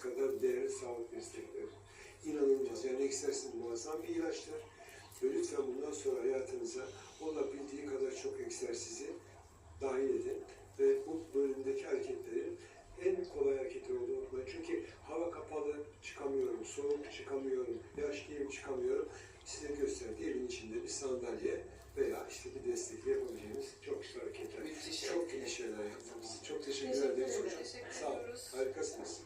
kadar değerli sağlık destekleri. İnanılmaz. Yani egzersiz muazzam bir ilaçtır. Ve lütfen bundan sonra hayatınıza olabildiği kadar çok egzersizi dahil edin. Ediyoruz. Harikasınız.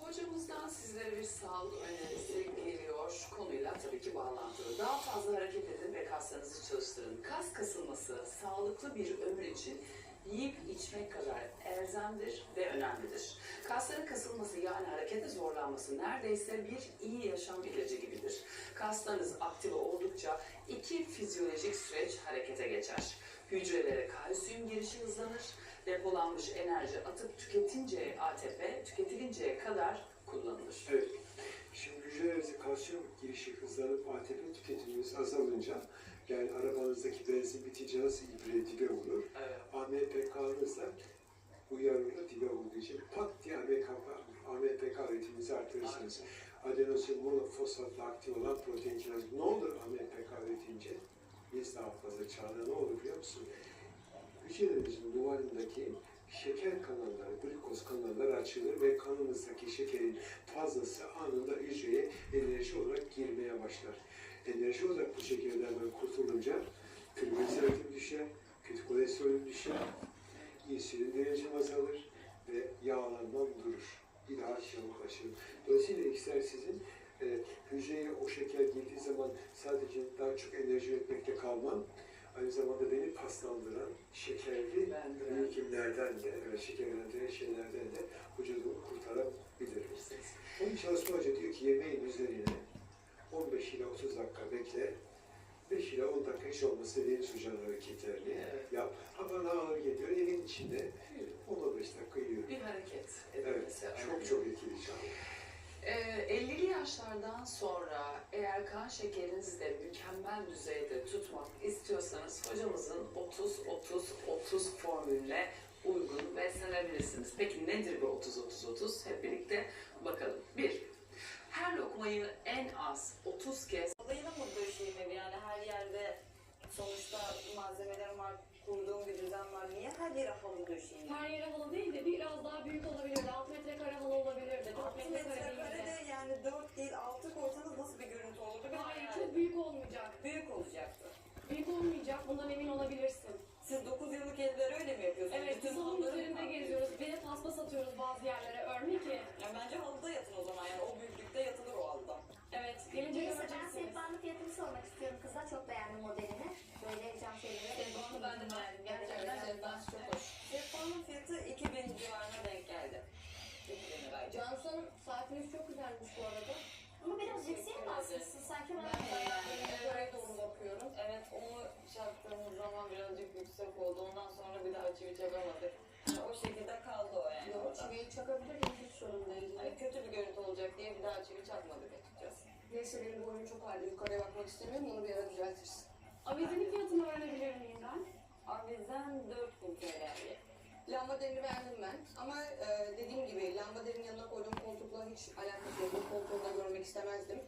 Hocamızdan sizlere bir sağlık önerisi geliyor. Konuyla tabii ki bağlantılı. Daha fazla hareket edin ve kaslarınızı çalıştırın. Kas kasılması sağlıklı bir ömür için yiyip içmek kadar elzemdir ve önemlidir. Kasların kasılması yani harekete zorlanması neredeyse bir iyi yaşam ilacı gibidir. Kaslarınız aktif oldukça iki fizyolojik süreç harekete geçer. Hücrelere kalsiyum girişi hızlanır, depolanmış enerji atıp tüketince ATP tüketilinceye kadar kullanılır. Evet. Şimdi hücrelerinize kalsiyum girişi hızlanıp ATP tüketiminiz azalınca yani arabanızdaki benzin bitince nasıl ibre dibe vurur? Evet. AMPK'nız da uyarılı dibe vurduğu için pat diye AMPK, AMPK üretiminizi artırırsınız. Adenosin monofosfatla aktif olan protein kinaz. Ne olur AMPK üretince? Biz daha fazla çağda ne olur biliyor musun? Hücrelerimizin duvarındaki şeker kanalları, glikoz kanalları açılır ve kanımızdaki şekerin fazlası anında hücreye enerji olarak girmeye başlar. Enerji olarak bu şekerlerden kurtulunca trigliseridim düşer, kötü kolesterolüm düşer, insülin derecem azalır ve yağlanmam durur. Bir daha çabuklaşırım. Dolayısıyla egzersizin e, hücreye o şeker girdiği zaman sadece daha çok enerji üretmekte kalmam, aynı zamanda beni Ben de. birikimlerden de, evet, şekerlendiren şeylerden de vücudumu kurtarabilir. Onun çalışma hoca diyor ki yemeğin üzerine 15 ila 30 dakika bekle, 5 ila 10 dakika hiç olmazsa deniz hocam hareketlerini Evet. yap. Ha bana ağır geliyor, evin içinde 10-15 dakika yürü. Bir hareket Evet, edilmesi çok önemli. çok etkili canlı. Ee, 50'li yaşlardan sonra eğer kan şekerinizi de mükemmel düzeyde tutmak istiyorsanız hocamızın 30-30-30 formülüne uygun beslenebilirsiniz. Peki nedir bu 30-30-30? Hep birlikte bakalım. 1. Her lokmayı en az 30 kez mı döşeyeyim evi? Yani her yerde sonuçta malzemelerim var, kurduğum bir düzen var. Niye her yere halı döşeyeyim? Her yere halı değil de biraz daha büyük olabilirdi. 6 metrekare halı olabilirdi. 4 6 metrekare değil de. yani 4 değil 6 koysanız nasıl bir görüntü olurdu? Bir Hayır hayal. çok büyük olmayacak. büyük olacaktı. Büyük olmayacak. Bundan emin olabilirsin. Cansu Hanım saatiniz çok güzelmiş bu arada. Ama biraz yükseğe mi basmışsın? Sanki Ben bayağı böyle yukarıya doğru bakıyorum. Evet onu çarptığımız zaman birazcık yüksek oldu. Ondan sonra bir daha çivi çakamadık. Yani o şekilde kaldı o yani. Yok çiviyi çakabilirim hiç sorun değil. Hani kötü bir görüntü olacak diye bir daha çivi çakmadık açıkçası. Neyse benim boyum çok halde yukarıya bakmak istemiyorum onu bir ara düzeltirsin. Avizenin fiyatını öğrenebilir miyim ben? Avizen 4000 TL. Lambaderini beğendim ben. Ama e, dediğim gibi lambaderin yanına koyduğum koltukla hiç alakası yok. Bu koltuğu da görmek istemezdim.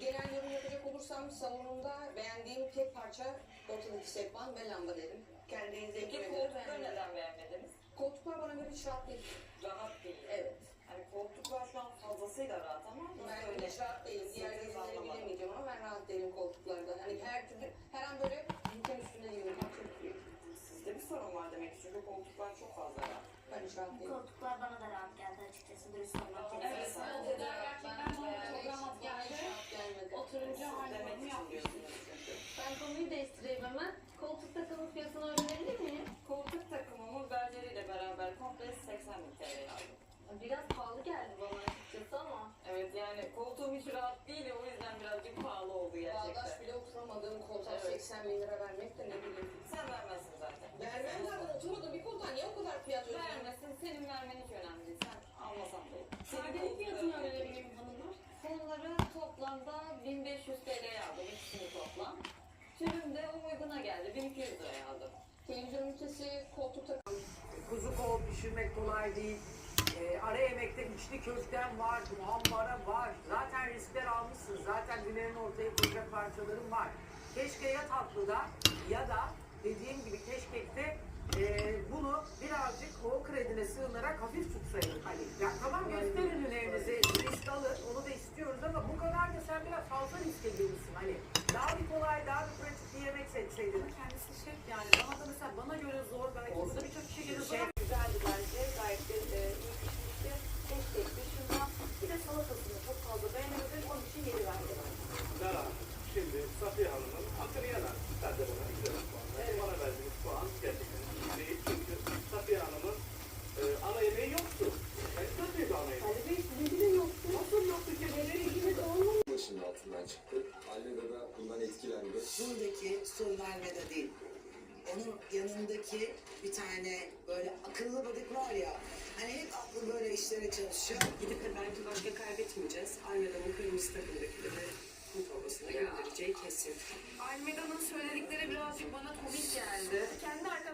Genel yorum yapacak olursam salonumda beğendiğim tek parça ortadaki sehpan ve lambaderim. Kendi Peki zevkime göre koltukları beğendim. neden beğenmediniz? Koltuklar bana göre hiç rahat değil. Rahat değil. Evet. Hani koltuklar şu an fazlasıyla rahat ama Ben öyle. hiç rahat değilim. Diğer Siz gezileri anlamadım. bilemeyeceğim ama ben rahat değilim koltuklarda. Hani her türlü, her an böyle diken üstüne yiyorum. Çok iyi. Sizde bir sorun var demek ki çünkü koltuklar çok fazla rahat. Ben değilim. Koltuklar bana da rahat geldi açıkçası. Dürüst olmak Evet, gerekirse. bence de gerçekten bana çok rahat geldi. gelmedi. Oturunca diyorsunuz çünkü. Ben konuyu değiştireyim hemen. Koltuk takımı fiyatını öğrenebilir miyim? Koltuk takımımı berleriyle beraber komple 80 bin TL'ye aldım. Biraz pahalı geldi bana açıkçası ama. Evet yani koltuğum hiç rahat değil o yüzden birazcık pahalı oldu gerçekten. Bağdaş bile oturamadığım koltuğa Evet. 80 bin lira vermek de ne bileyim. Sen vermezsin zaten. Vermem zaten oturmadığım bir koltuğa niye o kadar fiyat ödüyorum? Hiç önemli. Sen almasan da. Perdenin fiyatını öğrenebilir hanımlar? Fonları toplamda 1500 TL'ye aldım ikisini toplam. Tülüm de uyguna geldi 1200 liraya aldım. Televizyon ünitesi, koltuk takımı. Kuzu kol pişirmek kolay değil. Ee, ara yemekte içli köften var, muhammara var. Zaten riskler almışsın. Zaten Güler'in ortaya koyacak parçaların var. Keşke ya tatlıda ya da dediğim gibi keşkekte e, bunu o kredine sığınarak hafif tutsaydın Ali. Ya tamam göster ürünlerinizi, risk alır, onu da istiyoruz ama bu kadar da sen biraz fazla riske girmişsin Ali. Daha bir kolay, daha bir pratik bir yemek seçseydin. Kendisi şef yani bana da mesela bana göre zor belki burada birçok kişi göre zor. Şef güzeldi bence. Gayet de e, iyi pişmişti. Keşke şundan bir de salatasını çok fazla beğenemedim. Onun için yeri verdim. Lara, şimdi Safiye Hanım'ın hakkını yemem. Ben de buna güzel puanlar. Bana verdiğiniz puan gerçekten iyi değil. Çünkü Safiye Hanım'ın e, ana yemeği yoktu. Yani kötüydü ana yemeği. Ali Bey sizin de yoktu. Nasıl yoktu ki? Neleri gibi de başının altından çıktı. Almeda da bundan etkilendi. Sorun Almeda değil. Onun yanındaki bir tane böyle akıllı badık var ya. Hani hep aklı böyle işlere çalışıyor. Gidip de belki başka kaybetmeyeceğiz. Almeda'nın kırmızı takımdakileri kum torbasına göndereceği kesin. Almeda'nın söyledikleri birazcık bana komik geldi. Kendi arkadaş